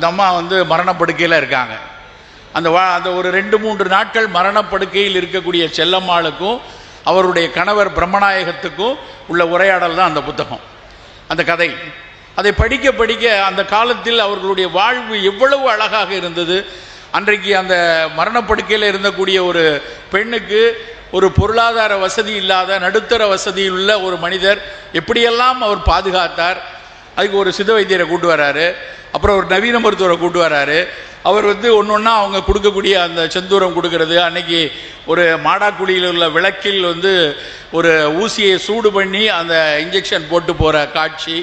அந்த அம்மா வந்து மரணப்படுக்கையில் இருக்காங்க. அந்த வா அந்த ஒரு ரெண்டு மூன்று நாட்கள் மரணப்படுக்கையில் இருக்கக்கூடிய செல்லம்மாளுக்கும் அவருடைய கணவர் பிரம்மநாயகத்துக்கும் உள்ள உரையாடல் தான் அந்த புத்தகம். அந்த கதை. அதை படிக்க படிக்க அந்த காலத்தில் அவர்களுடைய வாழ்வு எவ்வளவு அழகாக இருந்தது. அன்றைக்கு அந்த மரணப்படுக்கையில் இருந்தக்கூடிய ஒரு பெண்ணுக்கு ஒரு பொருளாதார வசதி இல்லாத நடுத்தர வசதியில் உள்ள ஒரு மனிதர் எப்படியெல்லாம் அவர் பாதுகாத்தார் அதுக்கு ஒரு சித்த வைத்தியரை கூட்டு வராரு. அப்புறம் ஒரு நவீன மருத்துவரை கூட்டு வராரு. அவர் வந்து ஒன்று ஒன்றா அவங்க கொடுக்கக்கூடிய அந்த செந்தூரம் கொடுக்கறது. அன்னைக்கு ஒரு மாடாக்குழியில் உள்ள விளக்கில் வந்து ஒரு ஊசியை சூடு பண்ணி அந்த இன்ஜெக்ஷன் போட்டு போகிற காட்சி.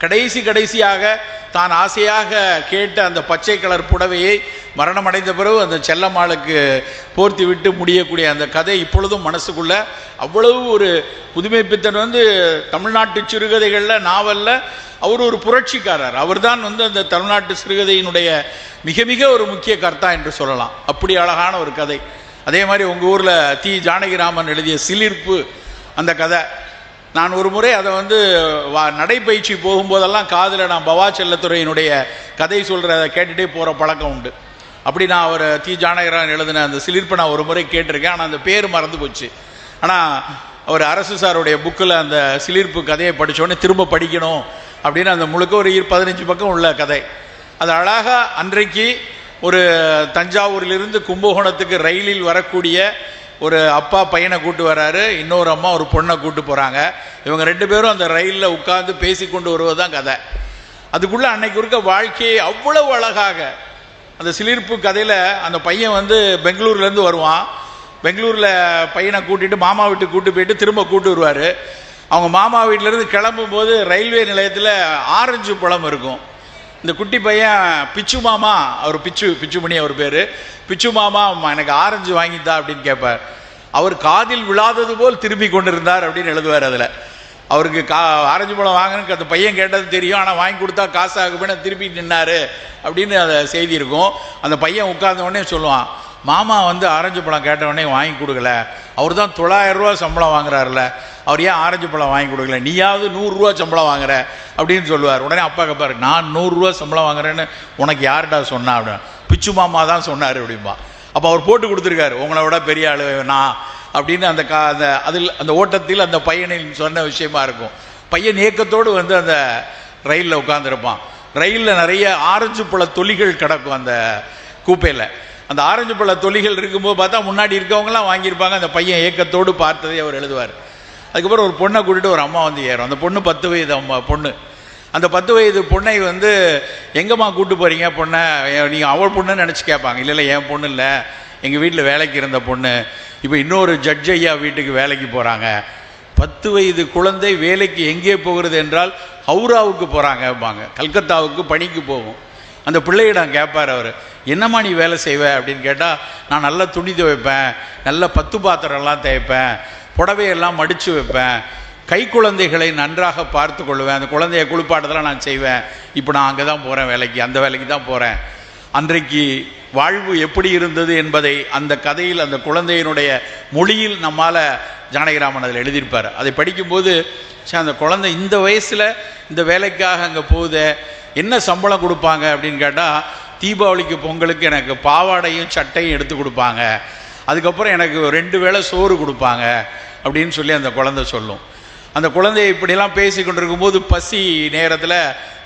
கடைசி கடைசியாக தான் ஆசையாக கேட்ட அந்த பச்சை கலர் புடவையை மரணம் அடைந்த பிறகு அந்த செல்லம்மாளுக்கு போர்த்தி விட்டு முடியக்கூடிய அந்த கதை இப்பொழுதும் மனசுக்குள்ள அவ்வளவு ஒரு புதுமை பித்தன் வந்து தமிழ்நாட்டு சிறுகதைகளில் நாவலில் அவர் ஒரு புரட்சிக்காரர். அவர்தான் வந்து அந்த தமிழ்நாட்டு சிறுகதையினுடைய மிக மிக ஒரு முக்கிய கர்த்தா என்று சொல்லலாம். அப்படி அழகான ஒரு கதை. அதே மாதிரி உங்கள் ஊரில் தி. ஜானகிராமன் எழுதிய சிலிர்ப்பு அந்த கதை. நான் ஒரு முறை அதை வந்து வா நடைப்பயிற்சி போகும்போதெல்லாம் காதில் நான் பவா செல்லத்துறையினுடைய கதை சொல்கிறத கேட்டுகிட்டே போகிற பழக்கம் உண்டு. அப்படி நான் அவர் தி. ஜானகிராமன் எழுதின அந்த சிலிர்ப்பை நான் ஒரு முறை கேட்டிருக்கேன். ஆனால் அந்த பேர் மறந்து போச்சு. ஆனால் அவர் அரசு சாருடைய புக்கில் அந்த சிலிர்ப்பு கதையை படித்தோடனே திரும்ப படிக்கணும் அப்படின்னு அந்த முழுக்க ஒரு பதினஞ்சு பக்கம் உள்ள கதை. அது அழகாக அன்றைக்கு ஒரு தஞ்சாவூரிலிருந்து கும்பகோணத்துக்கு ரயிலில் வரக்கூடிய ஒரு அப்பா பையனை கூட்டு வராரு இன்னொரு அம்மா ஒரு பொண்ணை கூட்டு போகிறாங்க இவங்க ரெண்டு பேரும் அந்த ரயிலில் உட்காந்து பேசி கொண்டு வருவது தான் கதை. அதுக்குள்ளே அன்னைக்கு இருக்க வாழ்க்கையை அவ்வளவு அழகாக அந்த சிலிர்ப்பு கதையில் அந்த பையன் வந்து பெங்களூர்லேருந்து வருவான். பெங்களூரில் பையனை கூட்டிட்டு மாமா வீட்டுக்கு கூட்டு போயிட்டு திரும்ப கூட்டு வருவார். அவங்க மாமா வீட்டிலேருந்து கிளம்பும்போது ரயில்வே நிலையத்தில் ஆரஞ்சு பழம் இருக்கும். இந்த குட்டி பையன் பிச்சு மாமா அவர் பிச்சு பிச்சுமணி அவர் பேர். பிச்சு மாமா அம்மா, எனக்கு ஆரஞ்சு வாங்கித்தா அப்படின்னு கேட்பார் அவர் காதில் விழாதது போல் திரும்பி கொண்டிருந்தார் அப்படின்னு எழுதுவார் அதில். அவருக்கு கா ஆரஞ்சு பழம் வாங்கினுக்கு அந்த பையன் கேட்டது தெரியும். ஆனால் வாங்கி கொடுத்தா காசு ஆகுமே திருப்பி நின்னாரு அப்படின்னு அந்த செய்தி இருக்கும். அந்த பையன் உட்கார்ந்த உடனே சொல்லுவான் மாமா வந்து ஆரஞ்சு பழம் கேட்ட உடனே வாங்கி கொடுக்கல. அவர் தான் தொள்ளாயிரம் ரூபா சம்பளம் வாங்குறாருல அவர் ஏன் ஆரஞ்சு பழம் வாங்கி கொடுக்கல? நீயாவது நூறுரூவா சம்பளம் வாங்குற அப்படின்னு சொல்லுவார். உடனே அப்பா கேட்பாரு நான் நூறுரூவா சம்பளம் வாங்குறேன்னு உனக்கு யார்டா சொன்னா? அப்படின்னு. பிச்சு மாமா தான் சொன்னார் அப்படிம்பா. அப்போ அவர் போட்டு கொடுத்துருக்காரு. உங்களை விட பெரிய ஆளு நான். அப்படின்னு அந்த கா அந்த அதில் அந்த ஓட்டத்தில் அந்த பையனில் சொன்ன விஷயமா இருக்கும். பையன் ஏக்கத்தோடு வந்து அந்த ரயிலில் உட்காந்துருப்பான் ரயிலில் நிறைய ஆரஞ்சு பழ தொலிகள் கிடக்கும் அந்த கூப்பையில். அந்த ஆரஞ்சு பழ தொழில்கள் இருக்கும்போது பார்த்தா முன்னாடி இருக்கவங்களாம் வாங்கியிருப்பாங்க. அந்த பையன் ஏக்கத்தோடு பார்த்ததை அவர் எழுதுவார். அதுக்கப்புறம் ஒரு பொண்ணை கூட்டிட்டு ஒரு அம்மா வந்து ஏறும். அந்த பொண்ணு பத்து வயது அம்மா பொண்ணு. அந்த பத்து வயது பொண்ணை வந்து எங்கம்மா கூட்டு போகிறீங்க பொண்ணை? நீங்கள் அவள் பொண்ணுன்னு நினச்சி கேட்பாங்க. இல்லை இல்லை என் பொண்ணு இல்லை. எங்கள் வீட்டில் வேலைக்கு இருந்த பொண்ணு. இப்போ இன்னொரு ஜட்ஜ் ஐயா வீட்டுக்கு வேலைக்கு போகிறாங்க பத்து வயது குழந்தை வேலைக்கு எங்கே போகிறது என்றால் ஹவுராவுக்கு போகிறாங்கம்பாங்க கல்கத்தாவுக்கு பணிக்கு போகும். அந்த பிள்ளையிடம் கேட்பார் அவர். என்னம்மா நீ வேலை செய்வ? அப்படின்னு கேட்டால் நான் நல்லா துணி துவைப்பேன் நல்ல பத்து பாத்திரம்லாம் தேய்ப்பேன் புடவையெல்லாம் மடித்து வைப்பேன் கை குழந்தைகளை நன்றாக பார்த்து கொள்வேன் அந்த குழந்தைய குளிப்பாட்டதெல்லாம் நான் செய்வேன். இப்போ நான் அங்கே தான் போகிறேன் வேலைக்கு அந்த வேலைக்கு தான் போகிறேன் அன்றைக்கு வாழ்வு எப்படி இருந்தது என்பதை அந்த கதையில் அந்த குழந்தையினுடைய மொழியில் நம்மால் ஜானகிராமன் அதில் எழுதியிருப்பார். அதை படிக்கும்போது ச்சே, அந்த குழந்தை இந்த வயசில் இந்த வேலைக்காக அங்கே போகுதே என்ன சம்பளம் கொடுப்பாங்க அப்படின்னு கேட்டால் தீபாவளிக்கு பொங்கலுக்கு எனக்கு பாவாடையும் சட்டையும் எடுத்து கொடுப்பாங்க. அதுக்கப்புறம் எனக்கு ரெண்டு வேளை சோறு கொடுப்பாங்க அப்படின்னு சொல்லி அந்த குழந்தை சொல்லும். அந்த குழந்தைய இப்படிலாம் பேசி கொண்டிருக்கும்போது பசி நேரத்தில்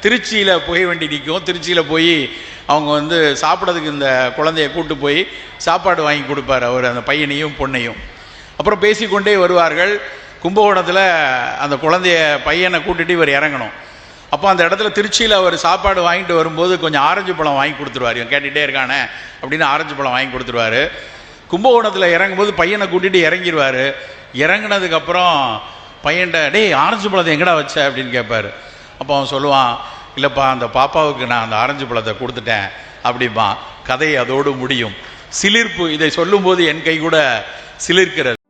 திருச்சியில் போய் வண்டி நிற்கும். திருச்சியில் போய் அவங்க வந்து சாப்பிட்றதுக்கு இந்த குழந்தைய கூட்டு போய் சாப்பாடு வாங்கி கொடுப்பார் அவர் அந்த பையனையும் பொண்ணையும். அப்புறம் பேசிக்கொண்டே வருவார்கள். கும்பகோணத்தில் அந்த குழந்தைய பையனை கூட்டிகிட்டு இவர் இறங்கணும். அப்போ அந்த இடத்துல திருச்சியில் அவர் சாப்பாடு வாங்கிட்டு வரும்போது கொஞ்சம் ஆரஞ்சு பழம் வாங்கி கொடுத்துருவார். இவன் கேட்டுகிட்டே இருக்கானே அப்படின்னு ஆரஞ்சு பழம் வாங்கி கொடுத்துருவாரு. கும்பகோணத்தில் இறங்கும்போது பையனை கூட்டிகிட்டு இறங்கிடுவார் இறங்குனதுக்கப்புறம் பையன்கிட்ட டேய் ஆரஞ்சு பழத்தை எங்கடா வச்ச? அப்படின்னு கேட்பார் அப்போ அவன் சொல்லுவான் இல்லைப்பா அந்த பாப்பாவுக்கு நான் அந்த ஆரஞ்சு பழத்தை கொடுத்துட்டேன். அப்படிம்பான். கதை அதோடு முடியும். சிலிர்ப்பு இதை சொல்லும்போது என் கை கூட சிலிர்க்கிறது.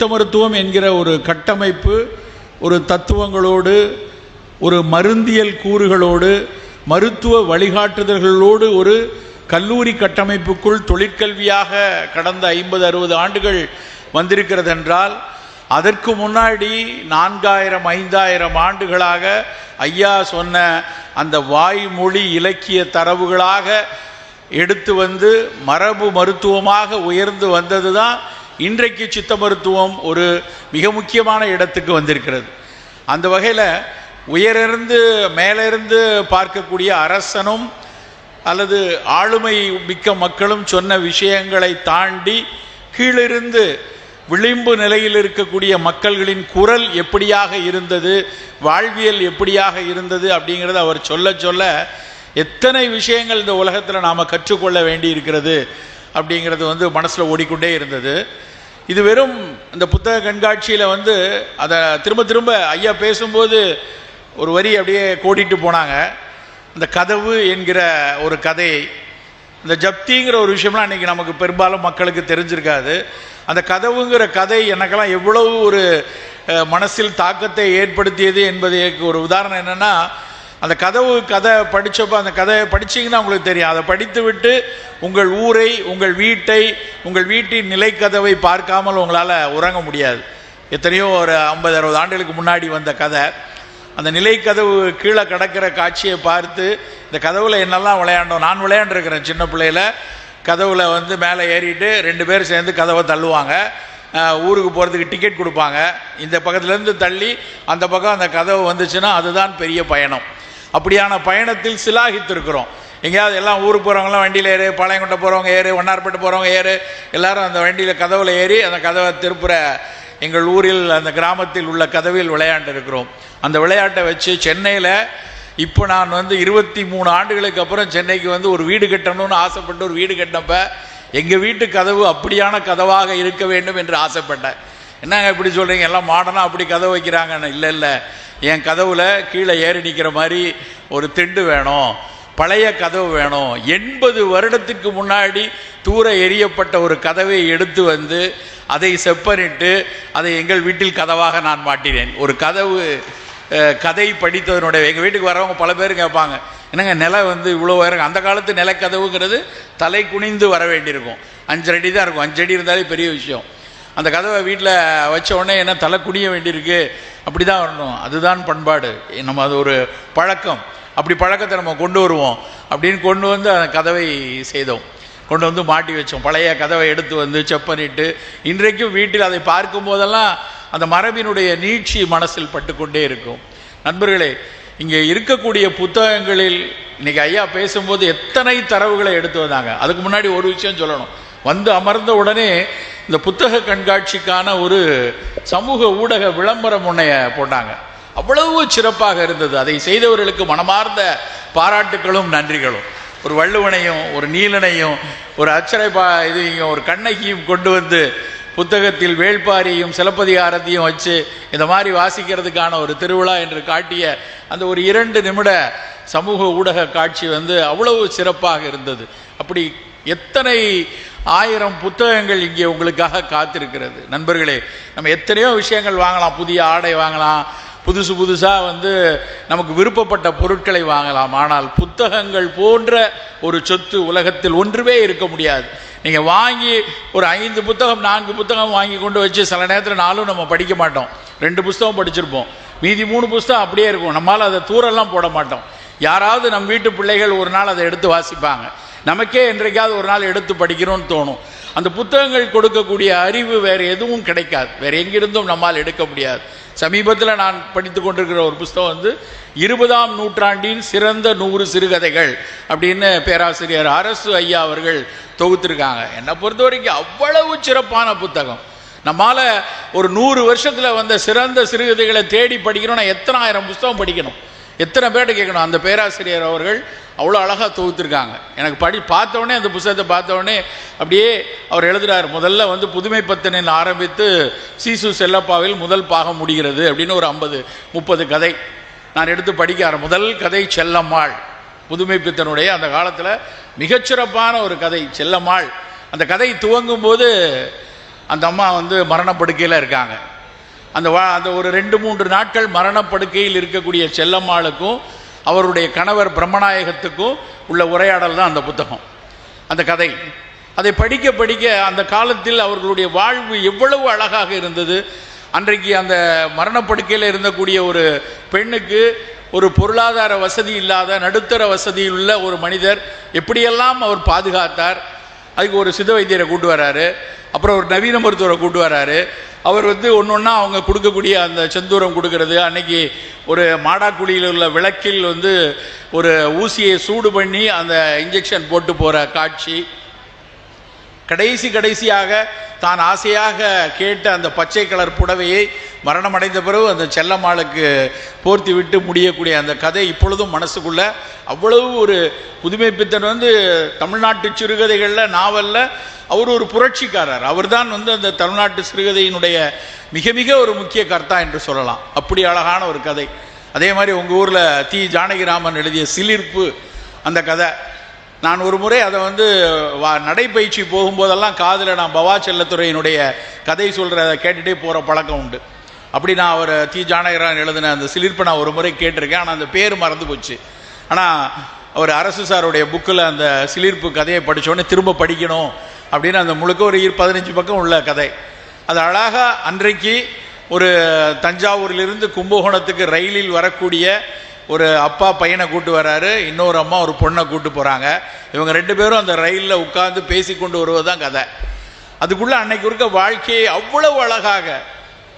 சித்த மருத்துவம் என்கிற ஒரு கட்டமைப்பு ஒரு தத்துவங்களோடு ஒரு மருந்தியல் கூறுகளோடு மருத்துவ வழிகாட்டுதல்களோடு ஒரு கல்லூரி கட்டமைப்புக்குள் தொழிற்கல்வியாக கடந்த ஐம்பது அறுபது ஆண்டுகள் வந்திருக்கிறது என்றால் அதற்கு முன்னாடி நான்காயிரம் ஐந்தாயிரம் ஆண்டுகளாக ஐயா சொன்ன அந்த வாய்மொழி இலக்கிய தரவுகளாக எடுத்து வந்து மரபு மருத்துவமாக உயர்ந்து வந்தது தான் இன்றைக்கு சித்த மருத்துவம் ஒரு மிக முக்கியமான இடத்துக்கு வந்திருக்கிறது. அந்த வகையில் உயரிருந்து மேலிருந்து பார்க்கக்கூடிய அரசனும் அல்லது ஆளுமை மிக்க மக்களும் சொன்ன விஷயங்களை தாண்டி கீழிருந்து விளிம்பு நிலையில் இருக்கக்கூடிய மக்கள்களின் குரல் எப்படியாக இருந்தது வாழ்வியல் எப்படியாக இருந்தது அப்படிங்கிறத அவர் சொல்ல சொல்ல எத்தனை விஷயங்கள் இந்த உலகத்தில் நாம் கற்றுக்கொள்ள வேண்டி இருக்கிறது அப்படிங்கிறது வந்து மனசில் ஓடிக்கொண்டே இருந்தது. இது வெறும் இந்த புத்தக கண்காட்சியில் வந்து அதை திரும்ப திரும்ப ஐயா பேசும்போது ஒரு வரி அப்படியே கோடிட்டு போனாங்க. அந்த கதவு என்கிற ஒரு கதையை இந்த ஜப்திங்கிற ஒரு விஷயம்லாம் இன்றைக்கி நமக்கு பெரும்பாலும் மக்களுக்கு தெரிஞ்சிருக்காது. அந்த கதவுங்கிற கதை எனக்கெல்லாம் எவ்வளவு ஒரு மனசில் தாக்கத்தை ஏற்படுத்தியது என்பதற்கு ஒரு உதாரணம் என்னென்னா அந்த கதவு கதை படித்தப்போ அந்த கதையை படிச்சீங்கன்னா உங்களுக்கு தெரியும். அதை படித்து விட்டு உங்கள் ஊரை உங்கள் வீட்டை உங்கள் வீட்டின் நிலைக்கதவை பார்க்காமல் உங்களால் உறங்க முடியாது. எத்தனையோ ஒரு ஐம்பது அறுபது ஆண்டுகளுக்கு முன்னாடி வந்த கதை. அந்த நிலைக்கதவு கீழே கிடக்கிற காட்சியை பார்த்து இந்த கதவுல என்னெல்லாம் விளையாண்டோம்? நான் விளையாண்டுருக்கிறேன் சின்ன பிள்ளையில். கதவுல வந்து மேலே ஏறிட்டு ரெண்டு பேர் சேர்ந்து கதவை தள்ளுவாங்க. ஊருக்கு போகிறதுக்கு டிக்கெட் கொடுப்பாங்க. இந்த பக்கத்துலேருந்து தள்ளி அந்த பக்கம் அந்த கதவு வந்துச்சுன்னா அதுதான் பெரிய பயணம். அப்படியான பயணத்தில் சிலாகித்திருக்கிறோம். எங்கேயாவது எல்லாம் ஊருக்கு போகிறவங்களாம் வண்டியில் ஏறு பாளையங்கோட்டை போகிறவங்க ஏறு ஒன்னார்பட்டு போகிறவங்க ஏறு எல்லாரும் அந்த வண்டியில் கதவில் ஏறி அந்த கதவை திருப்புற எங்கள் ஊரில் அந்த கிராமத்தில் உள்ள கதவில் விளையாண்டு இருக்கிறோம் அந்த விளையாட்டை வச்சு சென்னையில் இப்போ நான் வந்து இருபத்தி மூணு ஆண்டுகளுக்கு அப்புறம் சென்னைக்கு வந்து ஒரு வீடு கட்டணும்னு ஆசைப்பட்டு ஒரு வீடு கட்டினப்ப எங்கள் வீட்டு கதவு அப்படியான கதவாக இருக்க வேண்டும் என்று ஆசைப்பட்டேன். என்னங்க இப்படி சொல்கிறீங்க எல்லாம் மாடனாக அப்படி கதவு வைக்கிறாங்கன்னு. இல்லை இல்லை. என் கதவில் கீழே ஏறி நிற்கிற மாதிரி ஒரு திண்டு வேணும். பழைய கதவு வேணும். எண்பது வருடத்துக்கு முன்னாடி தூர எரியப்பட்ட ஒரு கதவை எடுத்து வந்து அதை செப்பனிட்டு அதை எங்கள் வீட்டில் கதவாக நான் மாட்டினேன். ஒரு கதவு கதை படித்ததனுடைய எங்கள் வீட்டுக்கு வரவங்க பல பேர் கேட்பாங்க. என்னங்க நிலை வந்து இவ்வளோ உயரம்? அந்த காலத்து நிலக்கதவுங்கிறது தலை குனிந்து வர வேண்டியிருக்கும். அஞ்சு அடி தான் இருக்கும். அஞ்சடி இருந்தாலே பெரிய விஷயம். அந்த கதவை வீட்டில் வச்ச உடனே என்ன தலை குடிய வேண்டியிருக்கு? அப்படி தான் வரணும். அதுதான் பண்பாடு. நம்ம அது ஒரு பழக்கம். அப்படி பழக்கத்தை நம்ம கொண்டு வருவோம். அப்படின்னு கொண்டு வந்து அந்த கதவை செய்தோம். கொண்டு வந்து மாட்டி வச்சோம். பழைய கதவை எடுத்து வந்து செப்பனிட்டு இன்றைக்கும் வீட்டில் அதை பார்க்கும் போதெல்லாம் அந்த மரபினுடைய நீட்சி மனசில் பட்டுக்கொண்டே இருக்கும். நண்பர்களே இங்கே இருக்கக்கூடிய புத்தகங்களில் இன்றைக்கி ஐயா பேசும்போது எத்தனை தரவுகளை எடுத்து வந்தாங்க. அதுக்கு முன்னாடி ஒரு விஷயம் சொல்லணும். வந்து அமர்ந்த உடனே இந்த புத்தக கண்காட்சிக்கான ஒரு சமூக ஊடக விளம்பரம் முன்னைய போட்டாங்க. அவ்வளவு சிறப்பாக இருந்தது. அதை செய்தவர்களுக்கு மனமார்ந்த பாராட்டுகளும் நன்றிகளும். ஒரு வள்ளுவனையும் ஒரு நீலனையும் ஒரு அச்சரை பா இதையும் ஒரு கண்ணகியும் கொண்டு வந்து புத்தகத்தில் வேள்பாரியும் சிலப்பதிகாரத்தையும் வச்சு இந்த மாதிரி வாசிக்கிறதுக்கான ஒரு திருவிழா என்று காட்டிய அந்த ஒரு இரண்டு நிமிட சமூக ஊடக காட்சி வந்து அவ்வளவு சிறப்பாக இருந்தது. அப்படி எத்தனை ஆயிரம் புத்தகங்கள் இங்கே உங்களுக்காக காத்திருக்கிறது. நண்பர்களே நம்ம எத்தனையோ விஷயங்கள் வாங்கலாம். புதிய ஆடை வாங்கலாம். புதுசு புதுசாக வந்து நமக்கு விருப்பப்பட்ட பொருட்களை வாங்கலாம். ஆனால் புத்தகங்கள் போன்ற ஒரு சொத்து உலகத்தில் ஒன்றுமே இருக்க முடியாது. நீங்கள் வாங்கி ஒரு ஐந்து புத்தகம் நான்கு புத்தகம் வாங்கி கொண்டு வச்சு சில நேரத்தில் நாளும் நம்ம படிக்க மாட்டோம். ரெண்டு புஸ்தகம் படிச்சிருப்போம். மீதி மூணு புஸ்தகம் அப்படியே இருக்கும். நம்மால் அதை தூரெல்லாம் போட மாட்டோம். யாராவது நம் வீட்டு பிள்ளைகள் ஒரு நாள் அதை எடுத்து வாசிப்பாங்க. நமக்கே என்றைக்காவது ஒரு நாள் எடுத்து படிக்கிறோம்னு தோணும். அந்த புத்தகங்கள் கொடுக்கக்கூடிய அறிவு வேறு எதுவும் கிடைக்காது. வேறு எங்கிருந்தும் நம்மால் எடுக்க முடியாது. சமீபத்தில் நான் படித்து கொண்டிருக்கிற ஒரு புஸ்தகம் வந்து இருபதாம் நூற்றாண்டின் சிறந்த நூறு சிறுகதைகள் அப்படின்னு பேராசிரியர் அரசு ஐயா அவர்கள் தொகுத்திருக்காங்க. என்னை பொறுத்த வரைக்கும் அவ்வளவு சிறப்பான புத்தகம். நம்மால் ஒரு நூறு வருஷத்தில் வந்த சிறந்த சிறுகதைகளை தேடி படிக்கணும்னா எத்தனை ஆயிரம் புஸ்தகம் படிக்கணும்? எத்தனை பேர்ட்ட கேட்கணும்? அந்த பேராசிரியர் அவர்கள் அவ்வளோ அழகாக தொகுத்திருக்காங்க. எனக்கு படி பார்த்தோடனே அந்த புஸ்தகத்தை பார்த்தோடனே அப்படியே அவர் எழுதுகிறார் முதல்ல வந்து புதுமை பத்தனில் ஆரம்பித்து சீசு செல்லப்பாவில் முதல் பாகம் முடிகிறது அப்படின்னு ஒரு ஐம்பது முப்பது கதை. நான் எடுத்து படிக்க முதல் கதை செல்லம்மாள். புதுமை பித்தனுடைய அந்த காலத்தில் மிகச்சிறப்பான ஒரு கதை செல்லம்மாள். அந்த கதை துவங்கும் போது அந்த அம்மா வந்து மரணப்படுக்கையில் இருக்காங்க. அந்த வா அந்த ஒரு ரெண்டு மூன்று நாட்கள் மரணப்படுக்கையில் இருக்கக்கூடிய செல்லம்மாளுக்கும் அவருடைய கணவர் பிரம்மநாயகத்துக்கும் உள்ள உரையாடல் தான் அந்த புத்தகம் அந்த கதை. அதை படிக்க படிக்க அந்த காலத்தில் அவர்களுடைய வாழ்வு எவ்வளவு அழகாக இருந்தது. அன்றைக்கு அந்த மரணப்படுக்கையில் இருந்தக்கூடிய ஒரு பெண்ணுக்கு ஒரு பொருளாதார வசதி இல்லாத நடுத்தர வசதியில் உள்ள ஒரு மனிதர் எப்படியெல்லாம் அவர் பாதுகாத்தார். அதுக்கு ஒரு சித்த வைத்தியரை கூட்டு வராரு. அப்புறம் ஒரு நவீன மருத்துவரை கூட்டு வராரு. அவர் வந்து ஒன்று ஒன்றா அவங்க கொடுக்கக்கூடிய அந்த செந்தூரம் கொடுக்கறது. அன்னைக்கு ஒரு மாடாக்குழியில் உள்ள விளக்கில் வந்து ஒரு ஊசியை சூடு பண்ணி அந்த இன்ஜெக்ஷன் போட்டு போகிற காட்சி. கடைசி கடைசியாக தான் ஆசையாக கேட்ட அந்த பச்சை கலர் புடவையை மரணமடைந்த பிறகு அந்த செல்லம்மாளுக்கு போர்த்தி விட்டு முடியக்கூடிய அந்த கதை இப்பொழுதும் மனசுக்குள்ள அவ்வளவு ஒரு புதுமை பித்தன் வந்து தமிழ்நாட்டு சிறுகதைகளில் நாவலில் அவர் ஒரு புரட்சிக்காரர். அவர்தான் வந்து அந்த தமிழ்நாட்டு சிறுகதையினுடைய மிக மிக ஒரு முக்கிய கர்த்தா என்று சொல்லலாம். அப்படி அழகான ஒரு கதை. அதே மாதிரி உங்கள் ஊரில் தி. ஜானகிராமன் எழுதிய சிலிர்ப்பு அந்த கதை. நான் ஒரு முறை அதை வந்து வா நடைப்பயிற்சி போகும்போதெல்லாம் காதில் நான் பவா செல்லத்துறையினுடைய கதை சொல்கிறத கேட்டுகிட்டே போகிற பழக்கம் உண்டு. அப்படி நான் அவர் தி. ஜானகரான் எழுதின அந்த சிலிர்ப்பை நான் ஒரு முறை கேட்டிருக்கேன். ஆனால் அந்த பேர் மறந்து போச்சு. ஆனால் அவர் அரசு சாருடைய புக்கில் அந்த சிலிர்ப்பு கதையை படித்தோடனே திரும்ப படிக்கணும் அப்படின்னு அந்த முழுக்க ஒரு பதினஞ்சு பக்கம் உள்ள கதை. அது அழகாக அன்றைக்கு ஒரு தஞ்சாவூரிலிருந்து கும்பகோணத்துக்கு ரயிலில் வரக்கூடிய ஒரு அப்பா பையனை கூட்டு வராரு இன்னொரு அம்மா ஒரு பொண்ணை கூட்டு போகிறாங்க இவங்க ரெண்டு பேரும் அந்த ரயிலில் உட்காந்து பேசி கொண்டு வருவது தான் கதை. அதுக்குள்ளே அன்னைக்கு இருக்க வாழ்க்கையை அவ்வளவு அழகாக.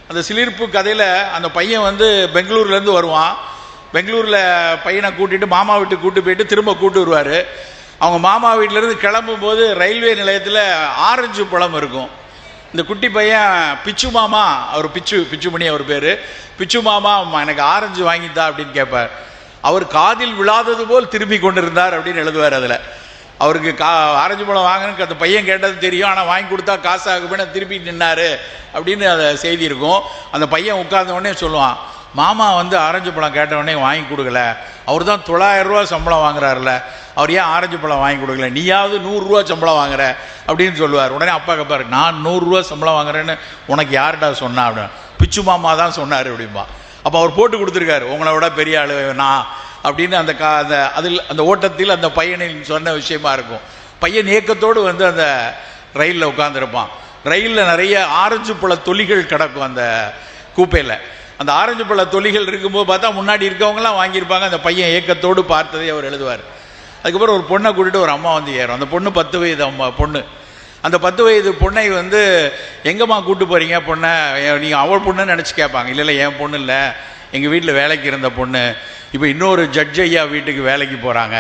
அந்த சிலிர்ப்பு கதையில் அந்த பையன் வந்து பெங்களூர்லேருந்து வருவான். பெங்களூரில் பையனை கூட்டிட்டு மாமா வீட்டுக்கு கூட்டு போயிட்டு திரும்ப கூட்டு வருவார். அவங்க மாமா வீட்டிலேருந்து கிளம்பும்போது ரயில்வே நிலையத்தில் ஆரஞ்சு பழம் இருக்கும். இந்த குட்டி பையன் பிச்சு மாமா அவர் பிச்சு பிச்சுமணி அவர் பேர். பிச்சு மாமா அம்மா, எனக்கு ஆரஞ்சு வாங்கித்தா அப்படின்னு கேட்பார் அவர் காதில் விழாதது போல் திரும்பி கொண்டிருந்தார் அப்படின்னு எழுதுவார் அதில். அவருக்கு கா ஆரஞ்சு பழம் வாங்கணும்னு அந்த பையன் கேட்டது தெரியும். ஆனால் வாங்கி கொடுத்தா காசு ஆகுமே திருப்பி நின்னாரு அப்படின்னு அந்த செய்தி இருக்கும். அந்த பையன் உட்கார்ந்த உடனே சொல்லுவான் மாமா வந்து ஆரஞ்சு பழம் கேட்ட உடனே வாங்கி கொடுக்கல. அவர் தான் தொள்ளாயிரம் ரூபா சம்பளம் வாங்குறாருல அவர் ஏன் ஆரஞ்சு பழம் வாங்கி கொடுக்கல? நீயாவது நூறுரூவா சம்பளம் வாங்குற அப்படின்னு சொல்லுவார். உடனே அப்பா கேட்பாரு நான் நூறுரூவா சம்பளம் வாங்குறேன்னு உனக்கு யார்டா சொன்னா அப்படின்னு. பிச்சு மாமா தான் சொன்னார் அப்படிம்பா. அப்போ அவர் போட்டு கொடுத்துருக்காரு உங்களை விட பெரிய ஆள் நான். அப்படின்னு அந்த கா அந்த அதில் அந்த ஓட்டத்தில் அந்த பையனின் சொன்ன விஷயமா இருக்கும். பையன் ஏக்கத்தோடு வந்து அந்த ரயிலில் உட்காந்துருப்பான் ரயிலில் நிறைய ஆரஞ்சு பழ தொலிகள் கிடக்கும் அந்த கூப்பையில். அந்த ஆரஞ்சு பழ தொழில்கள் இருக்கும்போது பார்த்தா முன்னாடி இருக்கவங்களாம் வாங்கியிருப்பாங்க. அந்த பையன் ஏக்கத்தோடு பார்த்ததை அவர் எழுதுவார். அதுக்கப்புறம் ஒரு பொண்ணை கூட்டிட்டு ஒரு அம்மா வந்து ஏறும். அந்த பொண்ணு பத்து வயது அம்மா பொண்ணு. அந்த பத்து வயது பொண்ணை வந்து எங்கம்மா கூட்டு போகிறீங்க பொண்ணை? நீங்கள் அவள் பொண்ணுன்னு நினச்சி கேட்பாங்க. இல்லை இல்லை என் பொண்ணு இல்லை. எங்கள் வீட்டில் வேலைக்கு இருந்த பொண்ணு. இப்போ இன்னொரு ஜட்ஜ் ஐயா வீட்டுக்கு வேலைக்கு போகிறாங்க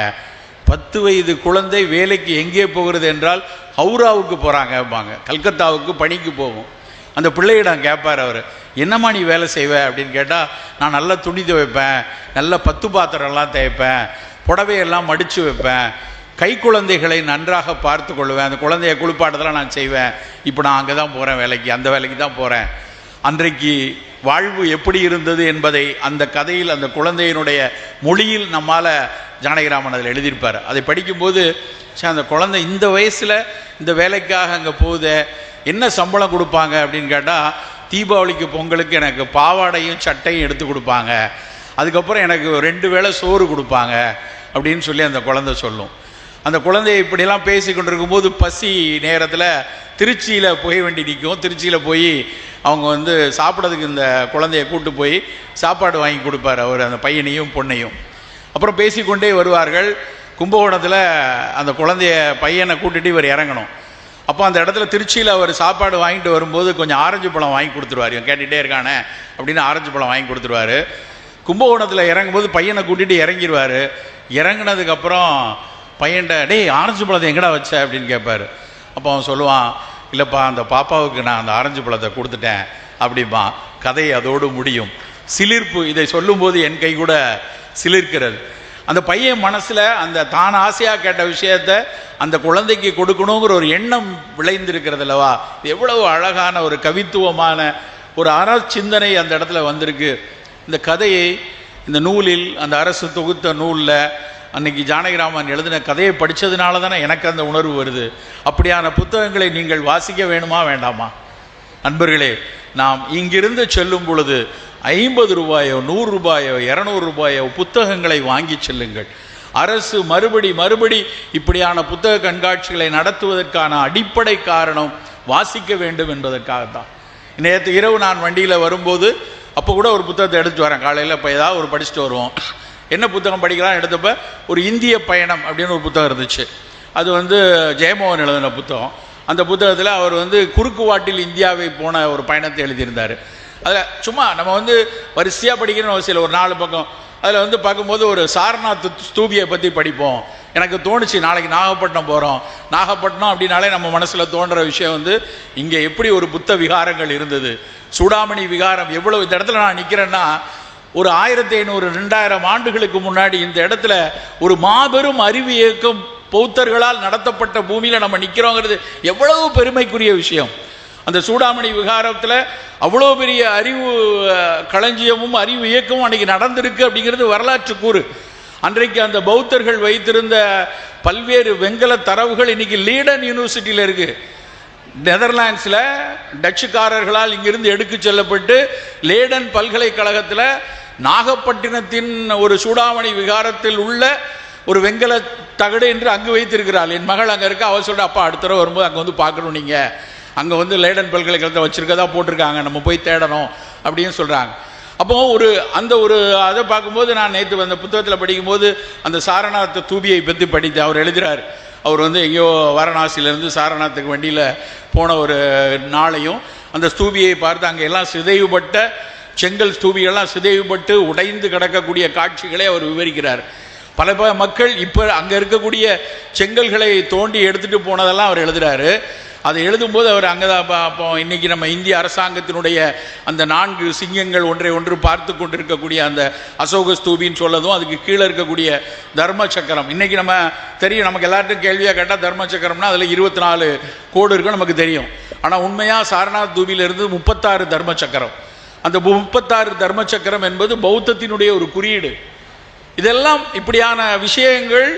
பத்து வயது குழந்தை வேலைக்கு எங்கே போகிறது என்றால் ஹவுராவுக்கு போகிறாங்கம்பாங்க கல்கத்தாவுக்கு பணிக்கு போகும். அந்த பிள்ளையிடம் கேட்பார் அவர். என்னம்மா நீ வேலை செய்வ? அப்படின்னு கேட்டால் நான் நல்லா துணி துவைப்பேன் நல்ல பத்து பாத்திரம்லாம் தேய்ப்பேன் புடவையெல்லாம் மடித்து வைப்பேன் கை குழந்தைகளை நன்றாக பார்த்து கொள்வேன் அந்த குழந்தைய குளிப்பாட்டதெல்லாம் நான் செய்வேன். இப்போ நான் அங்கே தான் போகிறேன் வேலைக்கு அந்த வேலைக்கு தான் போகிறேன் அன்றைக்கு வாழ்வு எப்படி இருந்தது என்பதை அந்த கதையில் அந்த குழந்தையினுடைய மொழியில் நம்மால் ஜானகிராமன் அதில் எழுதியிருப்பார். அதை படிக்கும்போது ச்சே, அந்த குழந்தை இந்த வயசில் இந்த வேலைக்காக அங்கே போகுதே என்ன சம்பளம் கொடுப்பாங்க அப்படின்னு கேட்டால் தீபாவளிக்கு பொங்கலுக்கு எனக்கு பாவாடையும் சட்டையும் எடுத்து கொடுப்பாங்க. அதுக்கப்புறம் எனக்கு ரெண்டு வேளை சோறு கொடுப்பாங்க அப்படின்னு சொல்லி அந்த குழந்தை சொல்லும். அந்த குழந்தைய இப்படிலாம் பேசி கொண்டிருக்கும்போது பசி நேரத்தில் திருச்சியில் போய் வண்டி நிற்கும். திருச்சியில் போய் அவங்க வந்து சாப்பிட்றதுக்கு இந்த குழந்தைய கூட்டு போய் சாப்பாடு வாங்கி கொடுப்பார் அவர் அந்த பையனையும் பொண்ணையும். அப்புறம் பேசிக்கொண்டே வருவார்கள். கும்பகோணத்தில் அந்த குழந்தைய பையனை கூட்டிகிட்டு இவர் இறங்கணும். அப்போ அந்த இடத்துல திருச்சியில் அவர் சாப்பாடு வாங்கிட்டு வரும்போது கொஞ்சம் ஆரஞ்சு பழம் வாங்கி கொடுத்துருவார். இவன் கேட்டுகிட்டே இருக்கானே அப்படின்னு ஆரஞ்சு பழம் வாங்கி கொடுத்துருவாரு. கும்பகோணத்தில் இறங்கும்போது பையனை கூட்டிகிட்டு இறங்கிடுவார் இறங்குனதுக்கப்புறம் பையன்கிட்ட டேய் ஆரஞ்சு பழத்தை எங்கடா வச்ச? அப்படின்னு கேட்பார் அப்போ அவன் சொல்லுவான் இல்லைப்பா அந்த பாப்பாவுக்கு நான் அந்த ஆரஞ்சு பழத்தை கொடுத்துட்டேன். அப்படிம்பா கதை அதோடு முடியும். சிலிர்ப்பு இதை சொல்லும்போது என் கை கூட சிலிர்க்கிறது. அந்த பையன் மனசில் அந்த தான் ஆசையாக கேட்ட விஷயத்த அந்த குழந்தைக்கு கொடுக்கணுங்கிற ஒரு எண்ணம் விளைந்திருக்கிறது அல்லவா எவ்வளவு அழகான ஒரு கவித்துவமான ஒரு அற சிந்தனை அந்த இடத்துல வந்திருக்கு. இந்த கதையை இந்த நூலில் அந்த அரசு தொகுத்த நூலில் அன்னைக்கு ஜானகிராமன் எழுதின கதையை படித்ததுனால தானே எனக்கு அந்த உணர்வு வருது. அப்படியான புத்தகங்களை நீங்கள் வாசிக்க வேணுமா வேண்டாமா? நண்பர்களே நாம் இங்கிருந்து செல்லும் பொழுது ஐம்பது ரூபாயோ நூறு ரூபாயோ இரநூறு ரூபாயோ புத்தகங்களை வாங்கி செல்லுங்கள். அரசு மறுபடி மறுபடி இப்படியான புத்தக கண்காட்சிகளை நடத்துவதற்கான அடிப்படை காரணம் வாசிக்க வேண்டும் என்பதற்காகத்தான். நேற்று இரவு நான் வண்டியில் வரும்போது அப்போ கூட ஒரு புத்தகத்தை எடுத்து வரேன். காலையில் இப்போ ஏதாவது ஒரு படிச்சுட்டு வருவோம். என்ன புத்தகம் படிக்கலாம்? எடுத்தப்ப ஒரு இந்திய பயணம் அப்படின்னு ஒரு புத்தகம் இருந்துச்சு. அது வந்து ஜெயமோகன் எழுதின புத்தகம். அந்த புத்தகத்தில் அவர் வந்து குறுக்கு வாட்டில் இந்தியாவை போன ஒரு பயணத்தை எழுதியிருந்தார். அதில் சும்மா நம்ம வந்து வரிசையாக படிக்கணும்னு அவசியம் இல்லை ஒரு நாலு பக்கம். அதில் வந்து பார்க்கும்போது ஒரு சாரநாத் ஸ்தூபியை பற்றி படிப்போம். எனக்கு தோணுச்சு நாளைக்கு நாகப்பட்டினம் போகிறோம் நாகப்பட்டினம் அப்படின்னாலே நம்ம மனசில் தோன்ற விஷயம் வந்து இங்கே எப்படி ஒரு புத்த விகாரங்கள் இருந்தது? சூடாமணி விகாரம் எவ்வளோ இந்த இடத்துல நான் நிற்கிறேன்னா ஒரு ஆயிரத்தி ஐநூறு ரெண்டாயிரம் ஆண்டுகளுக்கு முன்னாடி இந்த இடத்துல ஒரு மாபெரும் அறிவு இயக்கம் பௌத்தர்களால் நடத்தப்பட்ட பூமியில் நம்ம நிற்கிறோங்கிறது எவ்வளவு பெருமைக்குரிய விஷயம். அந்த சூடாமணி விகாரத்தில் அவ்வளோ பெரிய அறிவு களஞ்சியமும் அறிவு இயக்கமும் அன்றைக்கி நடந்திருக்கு அப்படிங்கிறது வரலாற்று கூறு. அன்றைக்கு அந்த பௌத்தர்கள் வைத்திருந்த பல்வேறு வெங்கல தரவுகள் இன்னைக்கு லீடன் யூனிவர்சிட்டியில் இருக்குது நெதர்லாண்ட்ஸில் டச்சுக்காரர்களால் இங்கிருந்து எடுத்து செல்லப்பட்டு லேடன் பல்கலைக்கழகத்தில் நாகப்பட்டினத்தின் ஒரு சூடாமணி விகாரத்தில் உள்ள ஒரு வெங்கல தகடு என்று அங்கு வைத்திருக்கிறாள். என் மகள் அங்கே இருக்க? அவள் சொல்கிற அப்பா அடுத்த தடவை வரும்போது அங்கே வந்து பார்க்கணும் நீங்கள் அங்கே வந்து லேடன் பல்கலைக்கழகத்தை வச்சிருக்கதா போட்டிருக்காங்க. நம்ம போய் தேடணும். அப்படின்னு சொல்கிறாங்க அப்போ ஒரு அந்த ஒரு அதை பார்க்கும்போது நான் நேற்று அந்த புத்தகத்தில் படிக்கும்போது அந்த சாரநாத் தூபியை பற்றி படித்தேன். அவர் எழுதுகிறார் அவர் வந்து எங்கேயோ வாரணாசியிலேருந்து சாரநாத்துக்கு வண்டியில் போன ஒரு நாளையும் அந்த ஸ்தூபியை பார்த்து அங்கே எல்லாம் சிதைவுபட்ட செங்கல் ஸ்தூபிகள்லாம் சிதைவுபட்டு உடைந்து கிடக்கக்கூடிய காட்சிகளை அவர் விவரிக்கிறார். பல பல மக்கள் இப்போ அங்கே இருக்கக்கூடிய செங்கல்களை தோண்டி எடுத்துகிட்டு போனதெல்லாம் அவர் எழுதுறாரு. அதை எழுதும்போது அவர் அங்கே தான் அப்போ இன்றைக்கி இன்னைக்கு நம்ம இந்திய அரசாங்கத்தினுடைய அந்த நான்கு சிங்கங்கள் ஒன்றை ஒன்று பார்த்து கொண்டிருக்கக்கூடிய அந்த அசோக ஸ்தூபின்னு சொல்லதும் அதுக்கு கீழே இருக்கக்கூடிய தர்ம சக்கரம். இன்றைக்கி நம்ம தெரியும் நமக்கு எல்லார்ட்டும் கேள்வியாக கேட்டால் தர்ம சக்கரம்னா அதில் இருபத்தி நாலு கோடு இருக்கும் நமக்கு தெரியும். ஆனால் உண்மையாக சாரநாத் தூபியிலிருந்து முப்பத்தாறு தர்ம சக்கரம். அந்த முப்பத்தாறு தர்ம சக்கரம் என்பது பௌத்தத்தினுடைய ஒரு குறியீடு. இதெல்லாம் இப்படியான விஷயங்கள்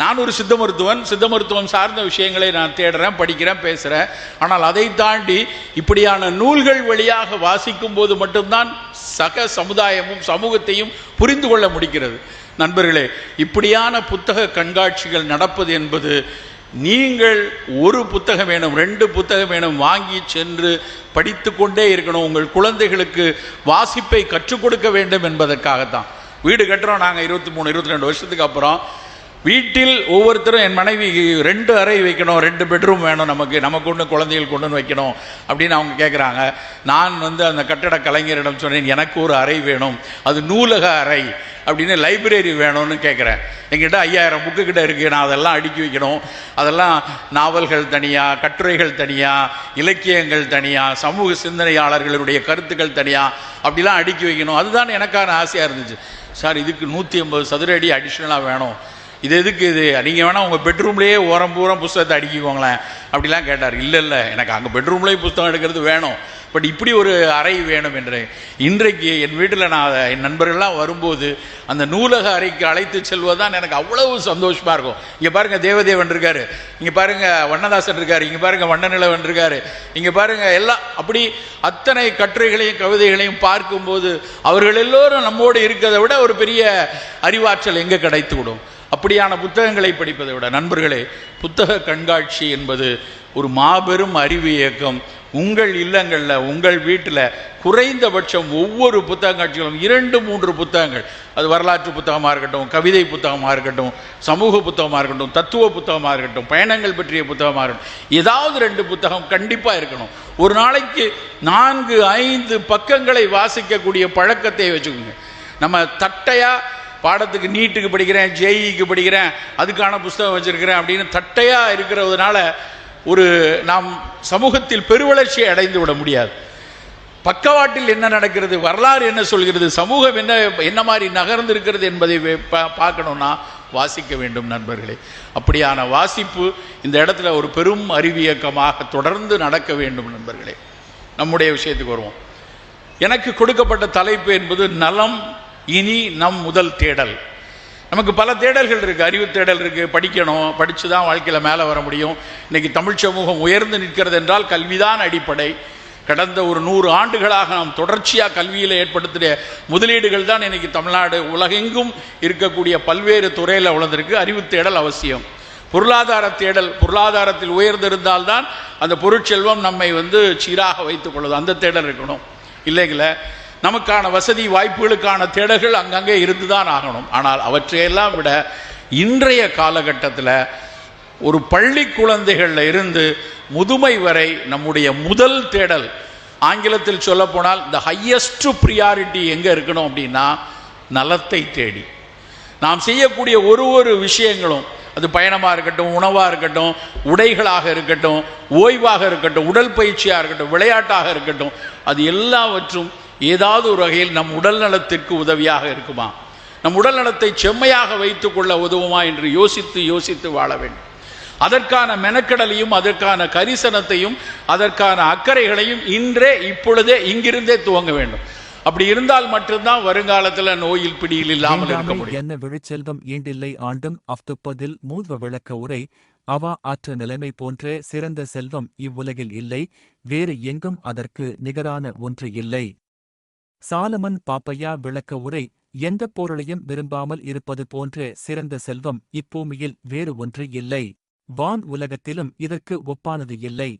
நான் ஒரு சித்த மருத்துவன் சித்த மருத்துவம் சார்ந்த விஷயங்களை நான் தேடுறேன் படிக்கிறேன் பேசுகிறேன் ஆனால் அதை தாண்டி இப்படியான நூல்கள் வழியாக வாசிக்கும் போது மட்டும்தான் சக சமுதாயமும் சமூகத்தையும் புரிந்து கொள்ள முடிகிறது. நண்பர்களே இப்படியான புத்தக கண்காட்சிகள் நடப்பது என்பது நீங்கள் ஒரு புத்தகம் வேணும் ரெண்டு புத்தகம் வேணும் வாங்கி சென்று படித்து கொண்டே இருக்கணும். உங்கள் குழந்தைகளுக்கு வாசிப்பை கற்றுக் கொடுக்க வேண்டும் என்பதற்காகத்தான். வீடு கட்டுறோம் நாங்கள் இருபத்தி மூணு இருபத்தி ரெண்டு வருஷத்துக்கு அப்புறம். வீட்டில் ஒவ்வொருத்தரும் என் மனைவி ரெண்டு அறை வைக்கணும் ரெண்டு பெட்ரூம் வேணும் நமக்கு நமக்கு ஒன்று குழந்தைகள் கொண்டு வந்து வைக்கணும் அப்படின்னு அவங்க கேட்குறாங்க நான் வந்து அந்த கட்டட கலைஞரிடம் சொன்னேன் எனக்கு ஒரு அறை வேணும் அது நூலக அறை அப்படின்னு லைப்ரரி வேணும்னு கேட்குறேன் எங்கிட்ட ஐயாயிரம் புக்கு கிட்ட இருக்குது நான் அதெல்லாம் அடுக்கி வைக்கணும். அதெல்லாம் நாவல்கள் தனியாக கட்டுரைகள் தனியாக இலக்கியங்கள் தனியாக சமூக சிந்தனையாளர்களுடைய கருத்துக்கள் தனியாக அப்படிலாம் அடுக்கி வைக்கணும். அதுதான் எனக்கான ஆசையாக இருந்துச்சு. சார் இதுக்கு நூற்றி ஐம்பது சதுர அடி அடிஷ்னலாக வேணும். இது எதுக்கு இது? நீங்கள் வேணால் உங்கள் பெட்ரூம்லேயே ஓரம் பூரம் புஸ்தகத்தை அடிக்கிக்கோங்களேன். அப்படிலாம் கேட்டார். இல்லை இல்லை எனக்கு அங்கே பெட்ரூம்லேயே புஸ்தகம் எடுக்கிறது வேணும். பட் இப்படி ஒரு அறை வேணும் என்று. இன்றைக்கு என் வீட்டில் நான் அதை- என் நண்பர்கள்லாம் வரும்போது அந்த நூலக அறைக்கு அழைத்து செல்வதுதான் எனக்கு அவ்வளவு சந்தோஷமாக இருக்கும். இங்கே பாருங்கள் தேவதேவன் இருக்காரு. இங்கே பாருங்கள் வண்ணதாசன் இருக்கார். இங்கே பாருங்கள் வண்ணநிலவன் இருக்கார். இங்கே பாருங்கள் எல்லாம் அப்படி அத்தனை கட்டுரைகளையும் கவிதைகளையும் பார்க்கும்போது அவர்கள் எல்லோரும் நம்மோடு இருக்கிறதை விட ஒரு பெரிய அறிவாற்றல் எங்கே கிடைத்து விடும் அப்படியான புத்தகங்களை படிப்பதை விட நண்பர்களே புத்தக கண்காட்சி என்பது ஒரு மாபெரும் அறிவு இயக்கம். உங்கள் இல்லங்களில் உங்கள் வீட்டில் குறைந்தபட்சம் ஒவ்வொரு புத்தக காட்சிகளும் இரண்டு மூன்று புத்தகங்கள். அது வரலாற்று புத்தகமாக இருக்கட்டும் கவிதை புத்தகமாக இருக்கட்டும் சமூக புத்தகமாக இருக்கட்டும் தத்துவ புத்தகமாக இருக்கட்டும் பயணங்கள் பற்றிய புத்தகமாக இருக்கட்டும் ஏதாவது ரெண்டு புத்தகம் கண்டிப்பாக இருக்கணும். ஒரு நாளைக்கு நான்கு ஐந்து பக்கங்களை வாசிக்கக்கூடிய பழக்கத்தை வச்சுக்கோங்க. நம்ம தட்டையாக பாடத்துக்கு நீட்டுக்கு படிக்கிறேன் ஜேஇக்கு படிக்கிறேன் அதுக்கான புஸ்தகம் வச்சுருக்கிறேன் அப்படின்னு தட்டையாக இருக்கிறதுனால ஒரு நாம் சமூகத்தில் பெருவளர்ச்சியை அடைந்து விட முடியாது. பக்கவாட்டில் என்ன நடக்கிறது வரலாறு என்ன சொல்கிறது சமூகம் என்ன என்ன மாதிரி நகர்ந்து இருக்கிறது என்பதை பா- பார்க்கணும்னா வாசிக்க வேண்டும் நண்பர்களே. அப்படியான வாசிப்பு இந்த இடத்துல ஒரு பெரும் அறிவியக்கமாக தொடர்ந்து நடக்க வேண்டும் நண்பர்களே. நம்முடைய விஷயத்துக்கு வருவோம். எனக்கு கொடுக்கப்பட்ட தலைப்பு என்பது நலம் இனி நம் முதல் தேடல். நமக்கு பல தேடல்கள் இருக்குது அறிவு தேடல் இருக்குது படிக்கணும். படித்து தான் வாழ்க்கையில் மேலே வர முடியும். இன்னைக்கு தமிழ் சமூகம் உயர்ந்து நிற்கிறது என்றால் கல்விதான் அடிப்படை. கடந்த ஒரு நூறு ஆண்டுகளாக நாம் தொடர்ச்சியாக கல்வியில் ஏற்படுத்திய முதலீடுகள் தான் இன்றைக்கி தமிழ்நாடு. உலகெங்கும் இருக்கக்கூடிய பல்வேறு துறையில் வளர்ந்துருக்கு. அறிவு தேடல் அவசியம். பொருளாதார தேடல் பொருளாதாரத்தில் உயர்ந்திருந்தால்தான் அந்த பொருட்செல்வம் நம்மை வந்து சீராக வைத்துக் கொள்ளுது. அந்த தேடல் இருக்கணும். இல்லைங்களை? நமக்கான வசதி வாய்ப்புகளுக்கான தேடல்கள் அங்கங்கே இருந்து தான் ஆகணும். ஆனால் அவற்றையெல்லாம் விட இன்றைய காலகட்டத்தில் ஒரு பள்ளி குழந்தைகளில் இருந்து முதுமை வரை நம்முடைய முதல் தேடல். ஆங்கிலத்தில் சொல்ல போனால் இந்த ஹையஸ்ட் ப்ரியாரிட்டி எங்கே இருக்கணும்? அப்படின்னா நலத்தை தேடி. நாம் செய்யக்கூடிய ஒரு ஒரு விஷயங்களும் அது பயணமாக இருக்கட்டும் உணவாக இருக்கட்டும் உடைகளாக இருக்கட்டும் ஓய்வாக இருக்கட்டும் உடல் பயிற்சியாக இருக்கட்டும் விளையாட்டாக இருக்கட்டும் அது எல்லாவற்றும் ஏதாவது ஒரு வகையில் நம் உடல் நலத்திற்கு உதவியாக இருக்குமா? நம் உடல் நலத்தை செம்மையாக வைத்துக்கொள்ள உதவுமா என்று யோசித்து யோசித்து வாழ வேண்டும். அதற்கான மெனக்கடலையும் அதற்கான கரிசனத்தையும் அதற்கான அக்கறைகளையும் இன்றே இப்பொழுதே இங்கிருந்தே துவங்க வேண்டும். அப்படி இருந்தால் மட்டும்தான் வருங்காலத்தில் நோயில் பிடியில் இல்லாமல் இருக்க முடியும். என்ன விழிச்செல்வம் ஈண்டில்லை ஆண்டும் அஃதுப்பதில் மூர்வ விளக்க உரை அவா ஆற்ற நிலைமை போன்ற சிறந்த செல்வம் இவ்வுலகில் இல்லை வேறு எங்கும் அதற்கு நிகரான ஒன்று இல்லை. சாலமன் பாப்பையா விளக்க உரை எந்த பொருளையும் விரும்பாமல் இருப்பது போன்ற சிறந்த செல்வம் இப்பூமியில் வேறு ஒன்று இல்லை. வான் உலகத்திலும் இதற்கு ஒப்பானது இல்லை.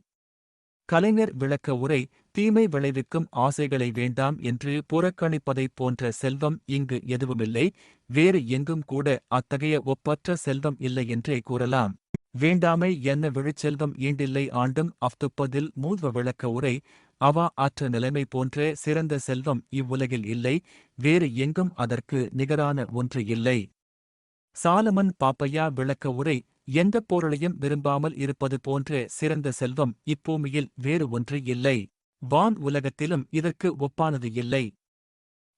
கலைஞர் விளக்க உரை தீமை விளைவிக்கும் ஆசைகளை வேண்டாம் என்று புறக்கணிப்பதைப் போன்ற செல்வம் இங்கு எதுவுமில்லை வேறு எங்கும் கூட அத்தகைய ஒப்பற்ற செல்வம் இல்லை என்றே கூறலாம். வேண்டாமை என்ன விழுச்செல்வம் ஈண்டில்லை ஆண்டும் அஃதுப்பதில் மூர்வ விளக்க உரை அவா ஆற்ற நிலைமை போன்ற சிறந்த செல்வம் இவ்வுலகில் இல்லை வேறு எங்கும் அதற்கு நிகரான ஒன்று இல்லை. சாலமன் பாப்பையா விளக்க உரை எந்த பொருளையும் விரும்பாமல் இருப்பது போன்ற சிறந்த செல்வம் இப்பூமியில் வேறு ஒன்று இல்லை. வான் உலகத்திலும் இதற்கு ஒப்பானது இல்லை.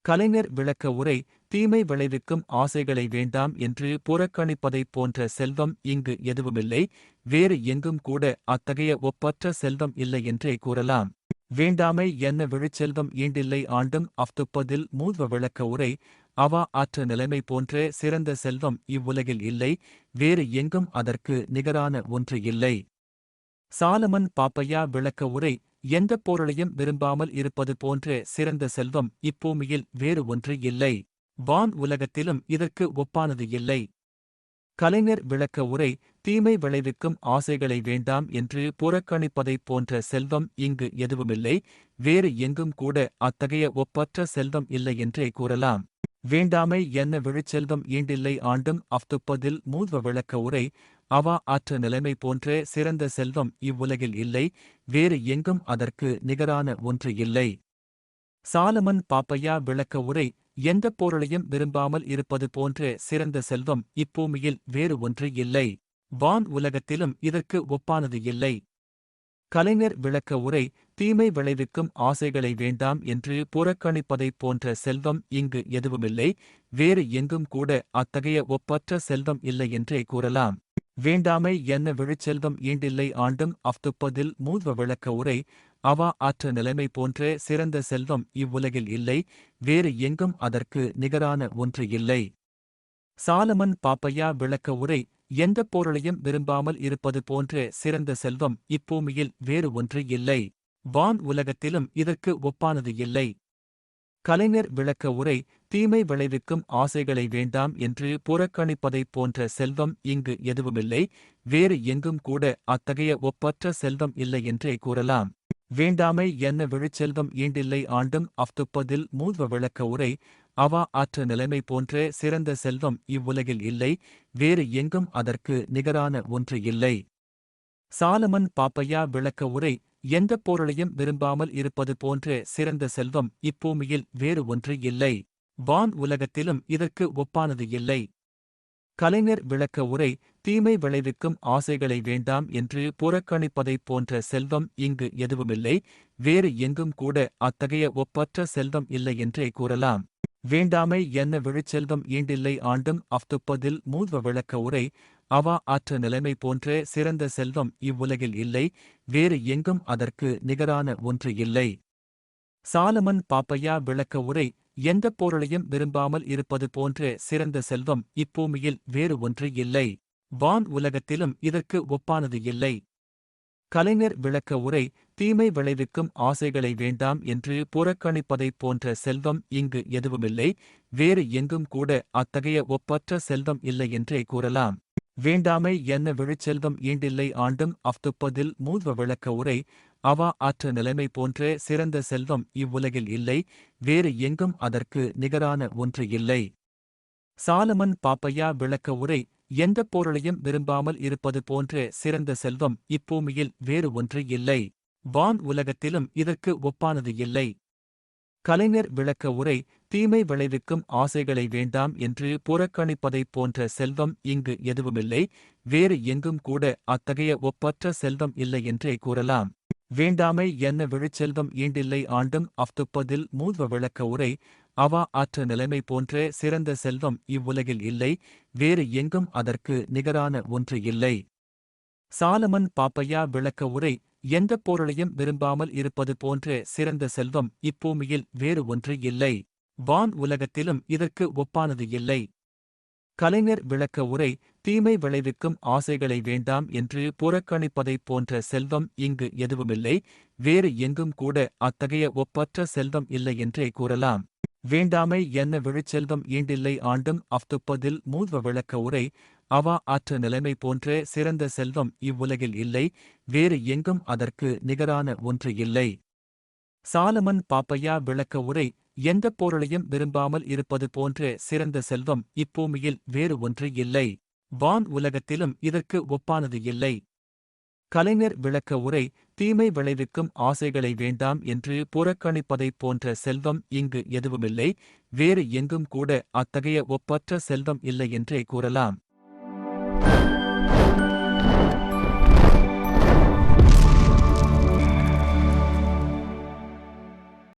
கலைஞர் விளக்க உரை தீமை விளைவிக்கும் ஆசைகளை வேண்டாம் என்று புறக்கணிப்பதைப் போன்ற செல்வம் இங்கு எதுவுமில்லை வேறு எங்கும் கூட அத்தகைய ஒப்பற்ற செல்வம் இல்லை என்றே கூறலாம். வேண்டாமை என்ன விழிச்செல்வம் ஈண்டில்லை ஆண்டும் அஃதுப்பதில் மூர்வ விளக்க உரை அவா ஆற்ற நிலைமை போன்ற சிறந்த செல்வம் இவ்வுலகில் இல்லை வேறு எங்கும் அதற்கு நிகரான ஒன்று இல்லை. சாலமன் பாப்பையா விளக்க உரை எந்த பொருளையும் விரும்பாமல் இருப்பது போன்ற சிறந்த செல்வம் இப்பூமியில் வேறு ஒன்று இல்லை. வான் உலகத்திலும் இதற்கு ஒப்பானது இல்லை. கலைஞர் விளக்க உரை தீமை விளைவிக்கும் ஆசைகளை வேண்டாம் என்று புறக்கணிப்பதைப் போன்ற செல்வம் இங்கு எதுவுமில்லை. வேறு எங்கும் கூட அத்தகைய ஒப்பற்ற செல்வம் இல்லை என்றே கூறலாம். வேண்டாமை என்ன விழுச்செல்வம் ஈண்டில்லை ஆண்டும் அஃதுப்பதில் மூர்வ விளக்க உரை அவா ஆற்ற நிலைமை போன்ற சிறந்த செல்வம் இவ்வுலகில் இல்லை வேறு எங்கும் அதற்கு நிகரான ஒன்று இல்லை. சாலமன் பாப்பையா விளக்க உரை எந்த பொருளையும் விரும்பாமல் இருப்பது போன்ற சிறந்த செல்வம் இப்பூமியில் வேறு ஒன்று இல்லை. வான் உலகத்திலும் இதற்கு ஒப்பானது இல்லை. கலைஞர் விளக்க உரை தீமை விளைவிக்கும் ஆசைகளை வேண்டாம் என்று புறக்கணிப்பதைப் போன்ற செல்வம் இங்கு எதுவுமில்லை. வேறு எங்கும் கூட அத்தகைய ஒப்பற்ற செல்வம் இல்லை என்றே கூறலாம். வேண்டாமை என்ன விழுச்செல்வம் ஈண்டில்லை ஆண்டும் அஃதுப்பதில் மூர்வ விளக்க உரை அவா ஆற்ற நிலைமை போன்ற சிறந்த செல்வம் இவ்வுலகில் இல்லை. வேறு எங்கும் அதற்கு நிகரான ஒன்று இல்லை. சாலமன் பாப்பையா விளக்க உரை எந்தப் பொருளையும் விரும்பாமல் இருப்பது போன்ற சிறந்த செல்வம் இப்பூமியில் வேறு ஒன்று இல்லை. வான் உலகத்திலும் இதற்கு ஒப்பானது இல்லை. கலைஞர் விளக்க உரை தீமை விளைவிக்கும் ஆசைகளை வேண்டாம் என்று புறக்கணிப்பதைப் போன்ற செல்வம் இங்கு எதுவுமில்லை வேறு எங்கும் கூட அத்தகைய ஒப்பற்ற செல்வம் இல்லை என்றே கூறலாம். வேண்டாமை என்ன விழிச்செல்வம் ஈண்டில்லை ஆண்டும் அஃதுப்பதில் மூர்வ விளக்க உரை அவா ஆற்ற நிலைமை போன்ற சிறந்த செல்வம் இவ்வுலகில் இல்லை வேறு எங்கும் அதற்கு நிகரான ஒன்று இல்லை. சாலமன் பாப்பையா விளக்க உரை எந்த பொருளையும் விரும்பாமல் இருப்பது போன்ற சிறந்த செல்வம் இப்பூமியில் வேறு ஒன்று இல்லை. வான் உலகத்திலும் இதற்கு ஒப்பானது இல்லை. கலைஞர் விளக்க உரை தீமை விளைவிக்கும் ஆசைகளை வேண்டாம் என்று புறக்கணிப்பதைப் போன்ற செல்வம் இங்கு எதுவுமில்லை. வேறு எங்கும் கூட அத்தகைய ஒப்பற்ற செல்வம் இல்லை என்றே கூறலாம். வேண்டாமை என்ன விழுச்செல்வம் ஈண்டில்லை ஆண்டும் அஃதுப்பதில் மூர்வ விளக்க உரை அவா ஆற்ற நிலைமை போன்ற சிறந்த செல்வம் இவ்வுலகில் இல்லை வேறு எங்கும் அதற்கு நிகரான ஒன்று இல்லை. சாலமன் பாப்பையா விளக்க உரை எந்த பொருளையும் விரும்பாமல் இருப்பது போன்ற சிறந்த செல்வம் இப்பூமியில் வேறு ஒன்று இல்லை. வான் உலகத்திலும் இதற்கு ஒப்பானது இல்லை. கலைஞர் விளக்க உரை தீமை விளைவிக்கும் ஆசைகளை வேண்டாம் என்று புறக்கணிப்பதைப் போன்ற செல்வம் இங்கு எதுவுமில்லை வேறு எங்கும் கூட அத்தகைய ஒப்பற்ற செல்வம் இல்லை என்றே கூறலாம். வேண்டாமை என்ன விழுச்செல்வம் ஈண்டில்லை ஆண்டும் அஃதுப்பதில் மூர்வ விளக்க உரை அவா ஆற்ற நிலைமை போன்ற சிறந்த செல்வம் இவ்வுலகில் இல்லை வேறு எங்கும் அதற்கு நிகரான ஒன்று இல்லை. சாலமன் பாப்பையா விளக்க உரை எந்த பொருளையும் விரும்பாமல் இருப்பது போன்ற சிறந்த செல்வம் இப்பூமியில் வேறு ஒன்று இல்லை. வான் உலகத்திலும் இதற்கு ஒப்பானது இல்லை. கலைஞர் விளக்க உரை தீமை விளைவிக்கும் ஆசைகளை வேண்டாம் என்று புறக்கணிப்பதைப் போன்ற செல்வம் இங்கு எதுவுமில்லை வேறு எங்கும் கூட அத்தகைய ஒப்பற்ற செல்வம் இல்லை என்றே கூறலாம். வேண்டாமை என்ன விழுச்செல்வம் ஈண்டில்லை ஆண்டும் அஃதுப்பதில் மூதுவ விளக்க உரை அவா ஆற்ற நிலைமை போன்ற சிறந்த செல்வம் இவ்வுலகில் இல்லை வேறு எங்கும் அதற்கு நிகரான ஒன்று இல்லை. சாலமன் பாப்பையா விளக்க உரை எந்த பொருளையும் விரும்பாமல் இருப்பது போன்ற சிறந்த செல்வம் இப்பூமியில் வேறு ஒன்று இல்லை வான் உலகத்திலும் இதற்கு ஒப்பானது இல்லை. கலைஞர் விளக்க உரை தீமை விளைவிக்கும் ஆசைகளை வேண்டாம் என்று புறக்கணிப்பதைப் போன்ற செல்வம் இங்கு எதுவுமில்லை. வேறு எங்கும் கூட அத்தகைய ஒப்பற்ற செல்வம் இல்லை என்றே கூறலாம். வேண்டாமை என்ன விழுச்செல்வம் ஈண்டில்லை ஆண்டும் அஃதுப்பதில் மூர்வ விளக்க உரை. அவா ஆற்ற நிலைமை போன்ற சிறந்த செல்வம் இவ்வுலகில் இல்லை. வேறு எங்கும் அதற்கு நிகரான ஒன்று இல்லை. சாலமன் பாப்பையா விளக்க உரை. எந்த பொருளையும் விரும்பாமல் இருப்பது போன்ற சிறந்த செல்வம் இப்பூமியில் வேறு ஒன்று இல்லை. வான் உலகத்திலும் இதற்கு ஒப்பானது இல்லை. கலைஞர் விளக்க உரை தீமை விளைவிக்கும் ஆசைகளை வேண்டாம் என்று புறக்கணிப்பதைப் போன்ற செல்வம் இங்கு எதுவுமில்லை வேறு எங்கும் கூட அத்தகைய ஒப்பற்ற செல்வம் இல்லை என்றே கூறலாம்.